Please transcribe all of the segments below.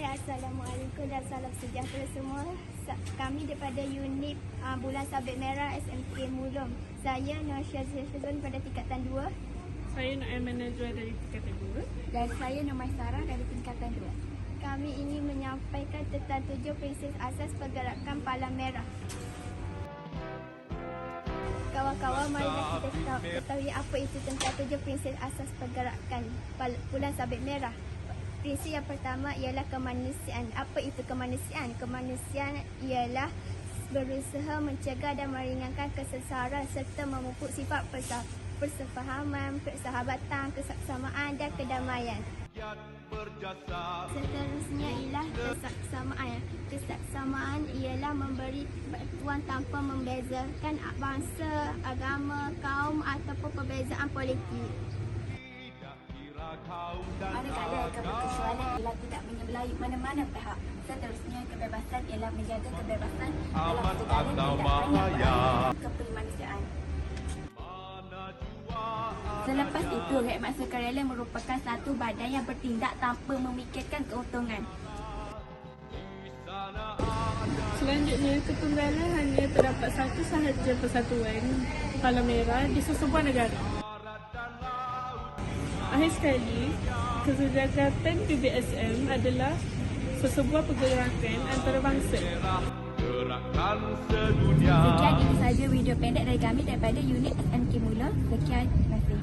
Hai, Assalamualaikum dan salam sejahtera semua. Kami daripada unit uh, Bulan Sabit Merah SMK Mulom. Saya Nur Syazizun pada tingkatan 2 Saya Naim Najwa dari tingkatan 2. dan saya Nur Sarah dari tingkatan 2. Kami ingin menyampaikan tentang tujuh prinsip asas pergerakan Palang Merah. Kawan-kawan, mari kita tahu- ketahui apa itu tentang tujuh prinsip asas pergerakan Bulan Sabit Merah. Prinsip yang pertama ialah kemanusiaan. Apa itu kemanusiaan? Kemanusiaan ialah berusaha mencegah dan meringankan kesesaran serta memupuk sifat persefahaman, persahabatan, kesamaan dan kedamaian. Seterusnya ialah kesaksamaan. Kesaksamaan ialah memberi bantuan tanpa membezakan bangsa, agama, kaum ataupun perbezaan politik. Manakala ialah tidak menyebelahi mana-mana pihak. Seterusnya kebebasan ialah menjaga kebebasan dalam segala banyak kepermanusiaan. Selepas itu, Rakyat Sukarela merupakan satu badan yang bertindak tanpa memikirkan keuntungan. Selanjutnya, ketunggalan hanya terdapat satu sahaja persatuan Palang Merah di sesebuah negara. Akhir sekali, kesejahteraan PBSM adalah sesebuah pergerakan antarabangsa. Sekian ini sahaja video pendek dari kami daripada unit SMK Mula. Sekian, terima kasih.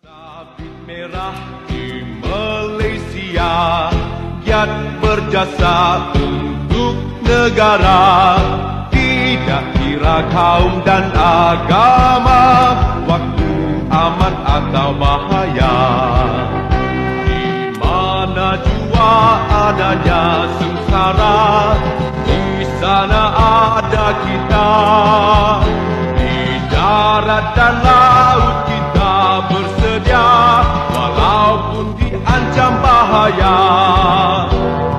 Sabit merah di Malaysia Giat berjasa untuk negara kaum dan agama. Waktu amat atau bahaya. Di mana jua adanya sengsara Di sana ada kita. Di darat dan laut kita bersedia Walaupun diancam bahaya.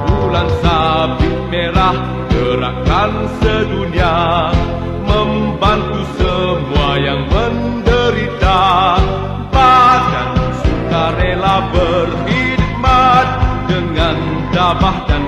Bulan sabit merah gerakan sedunia membantu semua yang menderita. Badan suka rela berkhidmat dengan dabah dan